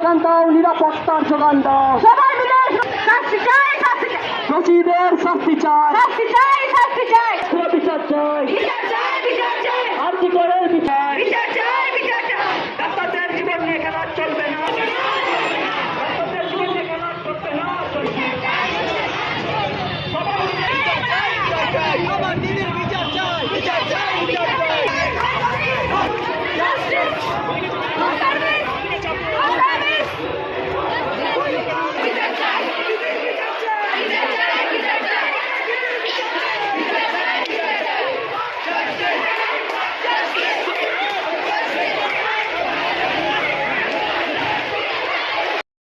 যোগান দাও নিরাপত্তার যোগান দাও সবাই মিলে দোষীদের শাস্তি চাই। শাস্তি আর কি করে বিচার জীবন নিয়ে খেলা চলবে না।